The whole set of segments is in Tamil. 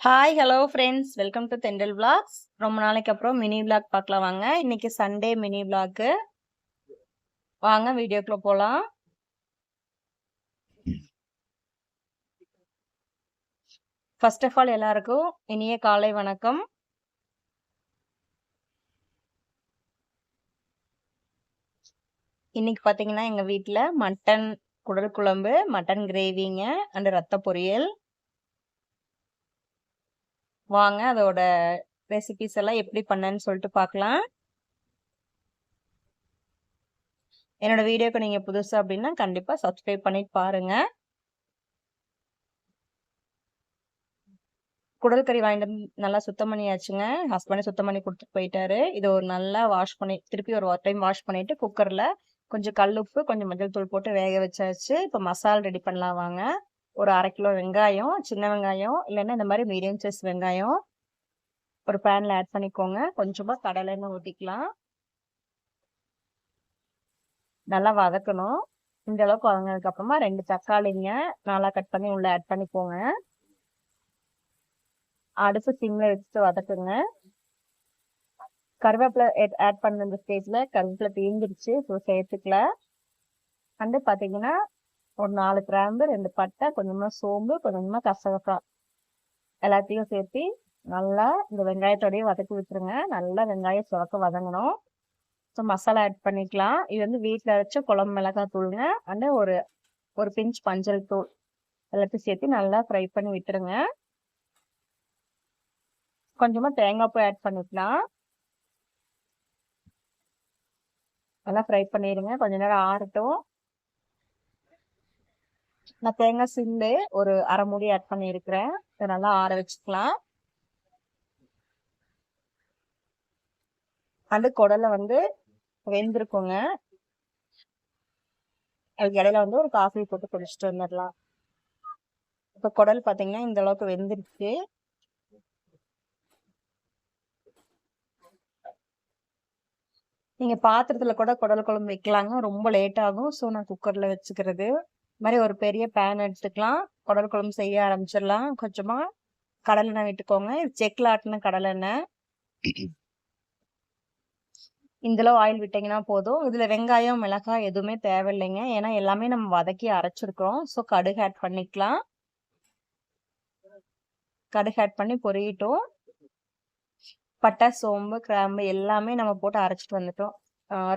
Hi hello friends welcome to Thendal vlogs ரொம்ப நாளைக்கு அப்புறம் மினி விளாக் பார்க்கலாம் வாங்க. இன்னைக்கு சண்டே மினி விளாக்கு வாங்க வீடியோக்குள்ள போகலாம் ஃபர்ஸ்ட் ஆஃப் ஆல் எல்லாருக்கும் இனிய காலை வணக்கம். இன்னைக்கு பார்த்தீங்கன்னா எங்கள் வீட்டில் மட்டன் குடல் குழம்பு மட்டன் கிரேவிங்க அண்டு ரத்த பொரியல். வாங்க அதோட ரெசிபிஸ் எல்லாம் எப்படி பண்ணேன்னு சொல்லிட்டு பார்க்கலாம். என்னோட வீடியோக்கு நீங்க புதுசு அப்படின்னா கண்டிப்பா சப்ஸ்கிரைப் பண்ணிட்டு பாருங்க. குடல் கறி வாங்கிட்டு வந்து நல்லா சுத்தம் பண்ணியாச்சுங்க. ஹஸ்பண்டே சுத்தம் பண்ணி கொடுத்துட்டு போயிட்டாரு. இது ஒரு நல்லா வாஷ் பண்ணி திருப்பி ஒரு டைம் வாஷ் பண்ணிட்டு குக்கர்ல கொஞ்சம் கல் உப்பு கொஞ்சம் மஞ்சள் தூள் போட்டு வேக வச்சாச்சு. இப்போ மசாலா ரெடி பண்ணலாம் வாங்க. ஒரு அரை கிலோ வெங்காயம் சின்ன வெங்காயம் இல்லைன்னா இந்த மாதிரி மீடியம் சைஸ் வெங்காயம் ஒரு பேனில் ஆட் பண்ணிக்கோங்க. கொஞ்சமாக கடலை ஊற்றிக்கலாம் நல்லா வதக்கணும். இந்த அளவுக்கு வதங்கினதுக்கு அப்புறமா ரெண்டு தக்காளிங்க நல்லா கட் பண்ணி உள்ள ஆட் பண்ணிக்கோங்க. அடுப்பு சிம்ல வச்சுட்டு வதக்குங்க. கருவேப்பிலை ஆட் பண்ண இந்த ஸ்டேஜ்ல கருவேப்பிலை தீர்ந்துருச்சு ஸோ சேர்த்துக்கல. வந்து பார்த்தீங்கன்னா ஒரு நாலு கிராம்பு ரெண்டு பட்டை கொஞ்சமாக சோம்பு கொஞ்சமாக கசகசா. எல்லாத்தையும் சேர்த்து நல்லா இந்த வெங்காயத்தோடையே வதக்கி விட்டுருங்க. நல்லா வெங்காயம் சுரக்க வதங்கணும். ஸோ மசாலா ஆட் பண்ணிக்கலாம். இது வந்து வீட்டில் அரைச்ச குழம்பு மிளகாய் தூளுங்க. அண்ட் ஒரு ஒரு பிஞ்ச் மஞ்சள் தூள். எல்லாத்தையும் சேர்த்து நல்லா ஃப்ரை பண்ணி விட்டுருங்க. கொஞ்சமாக தேங்காய் பூ ஆட் பண்ணிக்கலாம். நல்லா ஃப்ரை பண்ணிடுங்க கொஞ்ச நேரம் ஆறட்டும். நான் தேங்காய் சில்லு ஒரு அரை மூடி ஆட் பண்ணியிருக்கிறேன். இதை நல்லா ஆற வச்சுக்கலாம். அந்த குடலை வந்து வெந்திருக்குங்க. அதுக்கு இடையில வந்து ஒரு காஃபி போட்டு குடிச்சிட்டு வந்துடலாம். இப்போ குடல் பார்த்தீங்கன்னா இந்த அளவுக்கு வெந்துருச்சு. நீங்கள் பாத்திரத்தில் கூட குடல் குழம்பு வைக்கலாங்க. ரொம்ப லேட் ஆகும். ஸோ நான் குக்கரில் வச்சுக்கிறது. மாதிரி ஒரு பெரிய பேன் எடுத்துக்கலாம். குடல் குழம்பு செய்ய ஆரம்பிச்சிடலாம். கொஞ்சமாக கடலெண்ணெய் விட்டுக்கோங்க. செக்கில் ஆட்டின கடலெண்ணெய் இந்தளவு ஆயில் விட்டிங்கன்னா போதும். இதில் வெங்காயம் மிளகாய் எதுவுமே தேவையில்லைங்க. ஏன்னா எல்லாமே நம்ம வதக்கி அரைச்சிருக்கிறோம். ஸோ கடுகு ஆட் பண்ணிக்கலாம். கடுகு ஆட் பண்ணி பொரியட்டும். பட்டை சோம்பு கிராம்பு எல்லாமே நம்ம போட்டு அரைச்சிட்டு வந்துட்டோம்.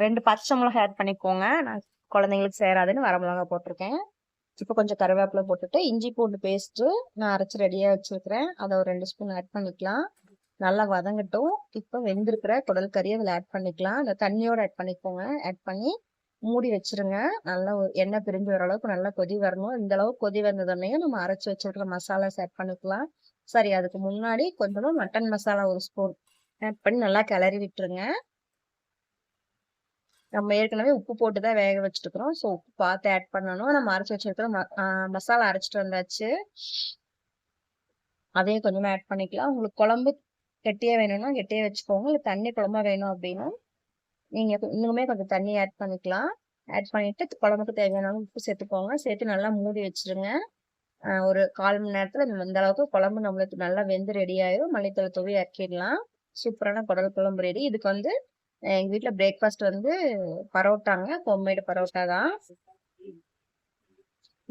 ரெண்டு பச்சை மிளகாய் ஆட் பண்ணிக்கோங்க. நான் குழந்தைங்களுக்கு சேராதுன்னு வர போட்டிருக்கேன். இப்போ கொஞ்சம் கருவேப்பிலை போட்டுட்டு இஞ்சி பூண்டு பேஸ்ட்டு நான் அரைச்சி ரெடியாக வச்சுருக்கிறேன். அதை ஒரு ரெண்டு ஸ்பூன் ஆட் பண்ணிக்கலாம். நல்லா வதங்கட்டும். இப்போ வெந்திருக்கிற குடல் கறி அதில் ஆட் பண்ணிக்கலாம். அந்த தண்ணியோட ஆட் பண்ணிக்கோங்க. ஆட் பண்ணி மூடி வச்சிருங்க. நல்லா எண்ணெய் பிரிஞ்சு வர அளவுக்கு நல்லா கொதி வரணும். இந்த அளவுக்கு கொதி வந்ததுனையும் நம்ம அரைச்சி வச்சிருக்கிற மசாலாஸ் ஆட் பண்ணிக்கலாம். சரி அதுக்கு முன்னாடி கொஞ்சமாக மட்டன் மசாலா ஒரு ஸ்பூன் ஆட் பண்ணி நல்லா கிளறி விட்டுருங்க. நம்ம ஏற்கனவே உப்பு போட்டு தான் வேக வச்சிருக்கிறோம் ஸோ உப்பு பார்த்து ஆட் பண்ணணும். நம்ம அரைச்சி வச்சிருக்கிற மசாலா அரைச்சிட்டு வந்தாச்சு. அதையும் கொஞ்சமாக ஆட் பண்ணிக்கலாம். உங்களுக்கு குழம்பு கெட்டியே வேணும்னா கெட்டியே வச்சுக்கோங்க. இல்லை தண்ணி குழம்பா வேணும் அப்படின்னா நீங்க இன்னுமே கொஞ்சம் தண்ணி ஆட் பண்ணிக்கலாம். ஆட் பண்ணிட்டு குழம்புக்கு தேவையான உப்பு சேர்த்துக்கோங்க. சேர்த்து நல்லா மூடி வச்சிருங்க. ஒரு கால் மணி நேரத்துல இந்த அளவுக்கு குழம்பு நம்மளுக்கு நல்லா வெந்து ரெடி ஆயிரும். மல்லித்தலை தூவி இறக்கிடலாம். சூப்பரான குடல் குழம்பு ரெடி இதுக்கு வந்து எங்க வீட்டுல பிரேக்ஃபாஸ்ட் வந்து பரோட்டாங்க. ஹோம்மேடு பரோட்டா தான்.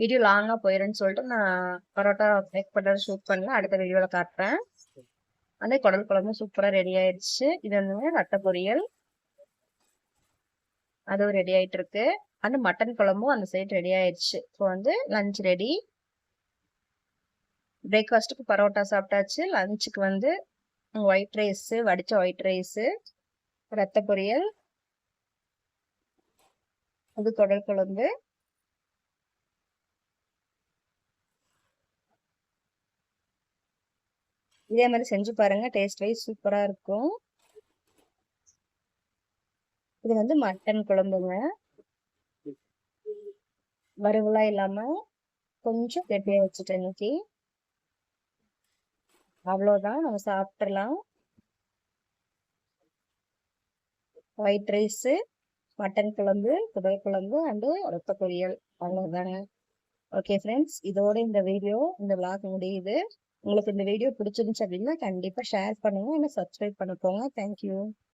வீடியோ லாங்கா போயிருன்னு சொல்லிட்டு நான் பரோட்டா மேக் பண்ணுறது ஷூட் பண்ணல. அடுத்த வீடியோவில் காட்டுறேன். அந்த குடல் குழம்பு சூப்பரா ரெடி ஆயிடுச்சு. இது வந்து ரத்த பொரியல். அதுவும் ரெடி ஆயிட்டு இருக்கு அந்த மட்டன் குழம்பும் அந்த சைடு ரெடி ஆயிடுச்சு. இப்போ வந்து லஞ்ச் ரெடி பிரேக்ஃபாஸ்ட்டுக்கு பரோட்டா சாப்பிட்டாச்சு. லஞ்சுக்கு வந்து ஒயிட் ரைஸு வடிச்ச ஒயிட் ரைஸு ரத்த பொரியல். அது தொடர் குழம்பு. இதே மாதிரி செஞ்சு பாருங்க டேஸ்ட் வைஸ் சூப்பரா இருக்கும். இது வந்து மட்டன் குழம்புங்க. வறுவலா இல்லாம கொஞ்சம் கெட்டியா வச்சுட்டேன் இன்னைக்கு. அவ்வளவுதான் நம்ம சாப்பிட்றலாம் ஒயிட் ரைஸு மட்டன் குழம்பு குடல் குழம்பு அண்டு ரத்த பொரியல். அவ்வளோதாங்க ஓகே ஃப்ரெண்ட்ஸ் இதோட இந்த வீடியோ இந்த விளாக் முடியுது. உங்களுக்கு இந்த வீடியோ பிடிச்சிருந்துச்சு அப்படின்னா கண்டிப்பாக ஷேர் பண்ணுங்க. என்ன சப்ஸ்கிரைப் பண்ணிக்கோங்க தேங்க்யூ